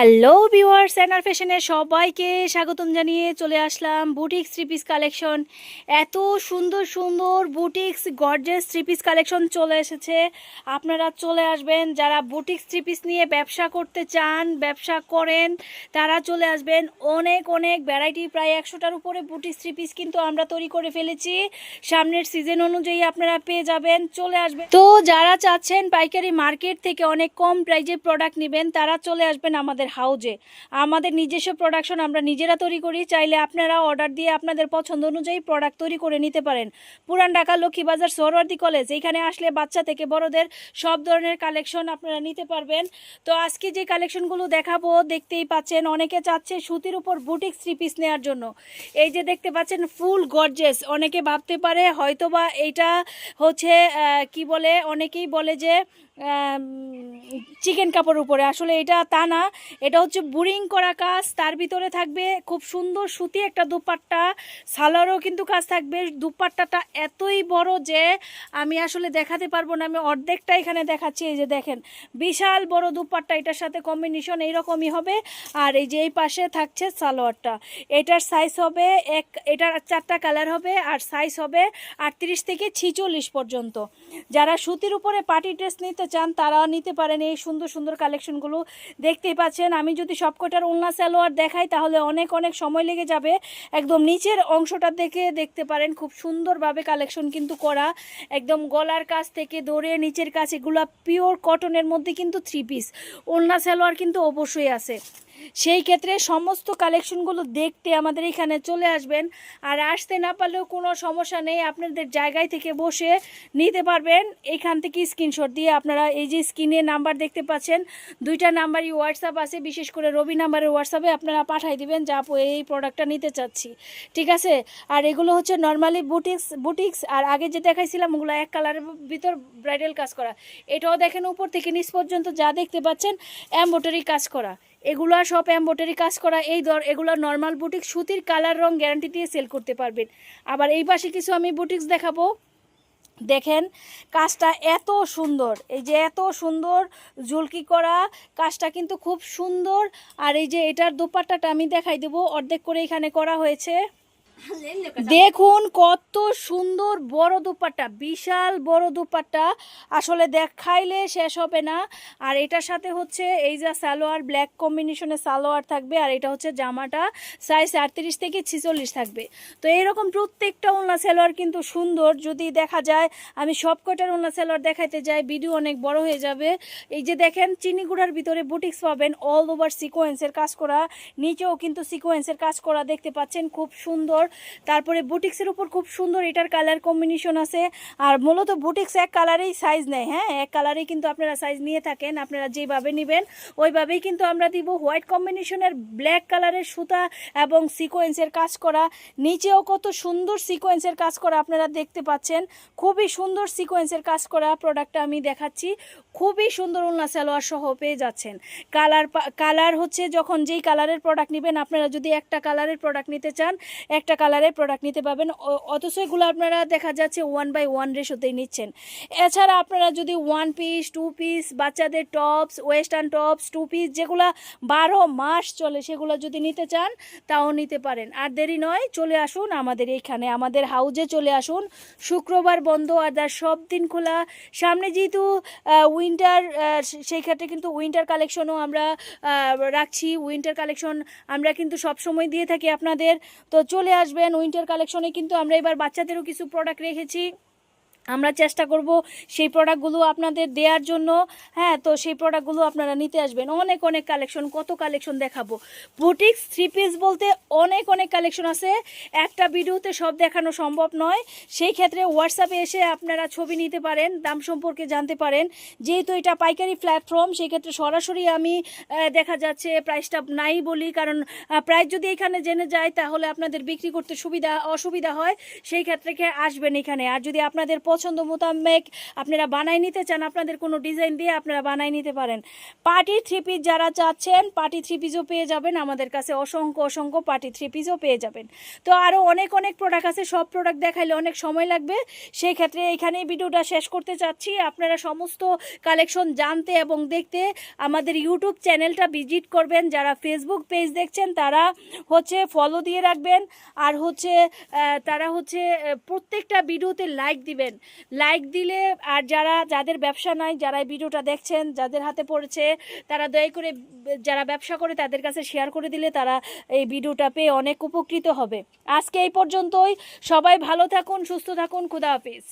Hello viewers স্যানার ফ্যাশনে সবাইকে স্বাগতম জানিয়ে চলে আসলাম বুটিক্স থ্রি পিস কালেকশন এত সুন্দর সুন্দর boutiques gorgeous three piece collection চলে এসেছে। আপনারা চলে আসবেন, যারা বুটিক্স থ্রি পিস নিয়ে ব্যবসা করতে চান, ব্যবসা করেন, তারা চলে আসবেন। অনেক অনেক ভ্যারাইটি প্রায় একশোটার উপরে বুটিক্স থ্রি পিস কিন্তু আমরা তৈরি করে ফেলেছি। সামনের সিজন অনুযায়ী আপনারা পেয়ে যাবেন, চলে আসবেন। তো যারা চাচ্ছেন পাইকারি মার্কেট থেকে অনেক কম প্রাইজে প্রোডাক্ট নেবেন, তারা চলে আসবেন আমাদের হাউজে। আমাদের নিজস্ব প্রোডাকশন আমরা নিজেরা তৈরি করি, চাইলে আপনারা অর্ডার দিয়ে আপনাদের পছন্দ অনুযায়ী প্রোডাক্ট তৈরি করে নিতে পারেন। পুরান ঢাকা লক্ষ্মীবাজার সরওয়ার্দি কলেজ এইখানে আসলে বাচ্চা থেকে বড়দের সব ধরনের কালেকশন আপনারা নিতে পারবেন। তো আজকে যে কালেকশনগুলো দেখাবো, দেখতেই পাচ্ছেন অনেকে চাচ্ছে সুতির উপর বুটিক থ্রি পিস নেওয়ার জন্য। এই যে দেখতে পাচ্ছেন ফুল গর্জেস অনেকে ভাবতে পারে হয়তোবা এইটা হচ্ছে কি বলে, অনেকেই বলে যে চিকেন কাপড়ের উপরে। আসলে এটা তা না এটা হচ্ছে বুরিং করা কাজ। তার ভিতরে থাকবে খুব সুন্দর সুতি একটা দুপাট্টা। সালোয়ারও কিন্তু কাজ থাকবে। দুপাট্টাটা এতই বড় যে আমি আসলে দেখাতে পারব না। আমি অর্ধেকটা এখানে দেখাচ্ছি। এই যে দেখেন, বিশাল বড় দুপাট্টা। এটার সাথে কম্বিনেশন এইরকমই হবে। আর এই যে এই পাশে থাকছে সালোয়ারটা। এটার সাইজ হবে এক, এটার চারটা কালার হবে। আর সাইজ হবে আটত্রিশ থেকে ছিচল্লিশ পর্যন্ত। যারা সুতির উপরে পার্টি ড্রেস নিতে চান, তারাও নিতে পারেন এই সুন্দর সুন্দর কালেকশনগুলো দেখতেই পাচ্ছেন আমি যদি সবকটার ওলনা সালোয়ার দেখাই, তাহলে অনেক অনেক সময় লেগে যাবে। একদম নিচের অংশটা দেখে দেখতে পারেন, খুব সুন্দরভাবে কালেকশন কিন্তু করা। একদম গলার কাছ থেকে দৌড়ে নিচের কাছে, এগুলো পিওর কটনের মধ্যে কিন্তু থ্রি পিস ওলনা সালোয়ার কিন্তু অবশ্যই আছে। সেই ক্ষেত্রে সমস্ত কালেকশনগুলো দেখতে আমাদের এখানে চলে আসবেন। আর আসতে না পারলেও কোনো সমস্যা নেই, আপনাদের জায়গায় থেকে বসে নিতে পারবেন। এখান থেকে স্ক্রিনশট দিয়ে আপনারা এই যে স্ক্রিনে নাম্বার দেখতে পাচ্ছেন, দুইটা নাম্বারই হোয়াটসঅ্যাপ আছে, বিশেষ করে রবি নাম্বারের হোয়াটসঅ্যাপে আপনারা পাঠাই দিবেন যা এই প্রোডাক্টটা নিতে চাচ্ছি। ঠিক আছে? আর এগুলো হচ্ছে নর্মালি বুটিক্স বুটিক্স আর আগে যে দেখাইছিলাম ওগুলো এক কালারের ভিতর ব্রাইডাল কাজ করা। এটাও দেখেন উপর থেকে নিচ পর্যন্ত যা দেখতে পাচ্ছেন এম্বোটারি কাজ করা। এগুলো সব এম্বোটারি কাজ করা, এই দর এগুলো নর্মাল বুটিক সুতির কালার রং গ্যারান্টি দিয়ে সেল করতে পারবেন। আবার এই পাশে কিছু আমি বুটিক্স দেখাবো। দেখেন, কাজটা এত সুন্দর, এই যে এত সুন্দর জুলকি করা, কাজটা কিন্তু খুব সুন্দর। আর এই যে এটার দুপাট্টাটা আমি দেখাই দেবো, অর্ধেক করে এখানে করা হয়েছে। দেখুন, কত সুন্দর বড় দুপাট্টা, বিশাল বড় দুপাট্টা। আসলে দেখাইলে শেষ হবে না। আর এটার সাথে হচ্ছে এই যে সালোয়ার ব্ল্যাক কম্বিনেশনে সালোয়ার থাকবে, আর এটা হচ্ছে জামাটা সাইজ আটত্রিশ থেকে ছিচল্লিশ থাকবে। তো এইরকম প্রত্যেকটা ওলনা সালোয়ার কিন্তু সুন্দর। যদি দেখা যায়, আমি সব কটার ওলনা সালোয়ার দেখাইতে যাই ভিডিও অনেক বড় হয়ে যাবে। এই যে দেখেন চিনিগুড়ার ভিতরে বুটিক্স পাবেন অল ওভার সিকোয়েন্সের কাজ করা। নিচেও কিন্তু সিকোয়েন্সের কাজ করা দেখতে পাচ্ছেন, খুব সুন্দর। তারপরে বুটিক্সের উপর খুব সুন্দর এটার কালার কম্বিনেশন আছে। আর মূলত বুটিক্স এক কালারেই সাইজ নেয় হ্যাঁ? এক কালারেই কিন্তু আপনারা সাইজ নিয়ে থাকেন, আপনারা যেভাবে নেবেন, ওইভাবেই কিন্তু আমরা দিব হোয়াইট কম্বিনেশনের ব্ল্যাক কালারের সুতা এবং সিকোয়েন্সের কাজ করা। নিচেও কত সুন্দর সিকোয়েন্সের কাজ করা আপনারা দেখতে পাচ্ছেন। খুবই সুন্দর সিকোয়েন্সের কাজ করা প্রোডাক্টটা আমি দেখাচ্ছি। খুবই সুন্দর উল্লা সালোয়ার সহ পেয়ে যাচ্ছেন। কালার কালার হচ্ছে যখন যেই কালারের প্রোডাক্ট নেবেন, আপনারা যদি একটা কালারের প্রোডাক্ট নিতে চান, একটা কালারের প্রোডাক্ট নিতে পারবেন। অথচ এগুলো আপনারা দেখা যাচ্ছে ওয়ান বাই ওয়ান রেশোতেই নিচ্ছেন। এছাড়া আপনারা যদি ওয়ান পিস টু পিস বাচ্চাদের tops western tops two piece যেগুলো বারো মাস চলে সেগুলো যদি নিতে চান, তাও নিতে পারেন। আর দেরি নয়, চলে আসুন আমাদের এইখানে আমাদের হাউজে চলে আসুন। শুক্রবার বন্ধ, আর তার সব দিন খোলা। সামনে যেহেতু উইন্টার সেই ক্ষেত্রে কিন্তু উইন্টার কালেকশনও আমরা রাখছি। উইন্টার কালেকশন আমরা কিন্তু সব সময় দিয়ে থাকি আপনাদের। তো চলে আসবেন উইন্টার কালেকশনে কিন্তু আমরা এবার বাচ্চাদেরও কিছু প্রোডাক্ট রেখেছি। আমরা চেষ্টা করব সেই প্রোডাক্টগুলো আপনাদের দেওয়ার জন্য। হ্যাঁ তো সেই প্রোডাক্টগুলো আপনারা নিতে আসবেন। অনেক অনেক কালেকশন কত কালেকশন দেখাবো। বুটিক্স থ্রি পিস বলতে অনেক অনেক কালেকশন আছে। একটা ভিডিওতে সব দেখানো সম্ভব নয়। সেই ক্ষেত্রে হোয়াটসঅ্যাপে এসে আপনারা ছবি নিতে পারেন, দাম সম্পর্কে জানতে পারেন। যেহেতু এটা পাইকারি প্ল্যাটফর্ম সেই ক্ষেত্রে সরাসরি আমি দেখা যাচ্ছে প্রাইসটা নাই বলি। কারণ প্রাইস যদি এখানে জেনে যায়, তাহলে আপনাদের বিক্রি করতে সুবিধা, অসুবিধা হয়। সেই ক্ষেত্রে আসবেন এখানে। আর যদি আপনাদের পছন্দ পছন্দ মোতাবেক আপনারা বানাই নিতে চান, আপনাদের কোনো ডিজাইন দিয়ে আপনারা বানাই নিতে পারেন। পার্টি থ্রি পিস যারা চাচ্ছেন, পার্টি থ্রি পিসও পেয়ে যাবেন, আমাদের কাছে অসংখ্য অসংখ্য পার্টি থ্রি পিসও পেয়ে যাবেন। তো আরও অনেক অনেক প্রোডাক্ট আছে, সব প্রোডাক্ট দেখাইলে অনেক সময় লাগবে। সেই ক্ষেত্রে এইখানেই ভিডিওটা শেষ করতে চাচ্ছি। আপনারা সমস্ত কালেকশন জানতে এবং দেখতে আমাদের ইউটিউব চ্যানেলটা ভিজিট করবেন। যারা ফেসবুক পেজ দেখছেন, তারা হচ্ছে ফলো দিয়ে রাখবেন। আর হচ্ছে তারা হচ্ছে প্রত্যেকটা ভিডিওতে লাইক দিবেন। লাইক দিলে আর যারা, যাদের ব্যবসা নাই, যারা এই ভিডিওটা দেখছেন, যাদের হাতে পড়েছে, তারা দয়া করে, যারা ব্যবসা করে তাদের কাছে শেয়ার করে দিলে তারা এই ভিডিওটা পেয়ে অনেক উপকৃত হবে। আজকে এই পর্যন্তই। সবাই ভালো থাকুন, সুস্থ থাকুন, খুদা হাফিজ।